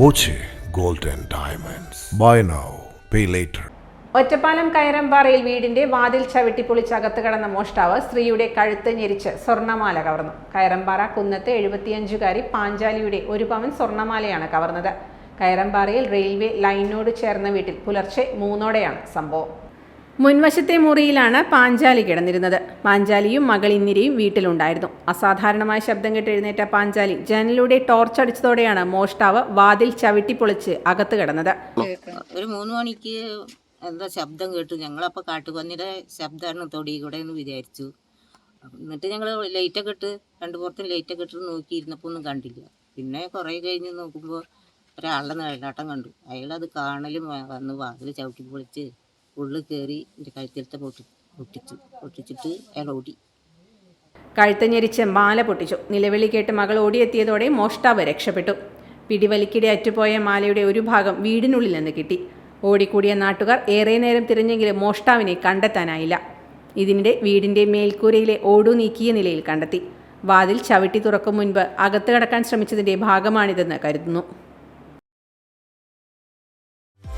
Boche gold and Diamonds. Buy now, pay later. Ottapalam കയറമ്പാറയിൽ വീടിന്റെ വാതിൽ ചവിട്ടിപ്പൊളിച്ച് അകത്ത് കടന്ന മോഷ്ടാവ് സ്ത്രീയുടെ കഴുത്ത് ഞെരിച്ച് സ്വർണമാല കവർന്നു കയറമ്പാറ കുന്നത്തെ എഴുപത്തിയഞ്ചുകാരി പാഞ്ചാലിയുടെ ഒരു പവൻ സ്വർണമാലയാണ് കവർന്നത് കയറമ്പാറയിൽ റെയിൽവേ ലൈനോട് ചേർന്ന വീട്ടിൽ പുലർച്ചെ മൂന്നോടെയാണ് സംഭവം മുൻവശത്തെ മുറിയിലാണ് പാഞ്ചാലി കിടന്നിരുന്നത്. പാഞ്ചാലിയും മകൾ ഇന്ദിരയും വീട്ടിലുണ്ടായിരുന്നു. അസാധാരണമായ ശബ്ദം കേട്ട് എഴുന്നേറ്റ പാഞ്ചാലി ജനലിലൂടെ ടോർച്ച് അടിച്ചതോടെയാണ് മോഷ്ടാവ് വാതിൽ ചവിട്ടിപ്പൊളിച്ച് അകത്ത് കിടന്നത്. ഒരു മൂന്ന് മണിക്ക് എന്താ ശബ്ദം കേട്ടു. ഞങ്ങളപ്പോൾ കാട്ടുപന്നിയുടെ ശബ്ദമാണ് തൊടി കൂടെ എന്ന് വിചാരിച്ചു. എന്നിട്ട് ഞങ്ങൾ ലൈറ്റൊക്കെ ഇട്ട് രണ്ടു പുറത്തും ലൈറ്റൊക്കെ ഇട്ട് നോക്കിയിരുന്നപ്പോൾ ഒന്നും കണ്ടില്ല. പിന്നെ കുറേ കഴിഞ്ഞ് നോക്കുമ്പോൾ ഒരാളുടെ നിഴലാട്ടം കണ്ടു. അയാളത് കാണലും വന്ന് വാതിൽ ചവിട്ടി പൊളിച്ച് ഉള്ളിൽ കയറി എന്റെ കഴുത്തിലത്തെ പൊട്ടി പൊട്ടിച്ചു. പൊട്ടിച്ചിട്ട് അയാൾ ഓടി. കഴുത്ത് ഞെരിച്ച് മാല പൊട്ടിച്ചു. നിലവിളി കേട്ട് മകൾ ഓടിയെത്തിയതോടെ മോഷ്ടാവ് രക്ഷപ്പെട്ടു. പിടിവലിക്കിടെ അറ്റുപോയ മാലയുടെ ഒരു ഭാഗം വീടിനുള്ളിൽ നിന്ന് കിട്ടി. ഓടിക്കൂടിയ നാട്ടുകാർ ഏറെ നേരം തിരഞ്ഞെങ്കിലും മോഷ്ടാവിനെ കണ്ടെത്താനായില്ല. ഇതിനിടെ വീടിന്റെ മേൽക്കൂരയിലെ ഓടു നീക്കിയ നിലയിൽ കണ്ടെത്തി. വാതിൽ ചവിട്ടി തുറക്കും മുൻപ് അകത്ത് കടക്കാൻ ശ്രമിച്ചതിന്റെ ഭാഗമാണിതെന്ന് കരുതുന്നു.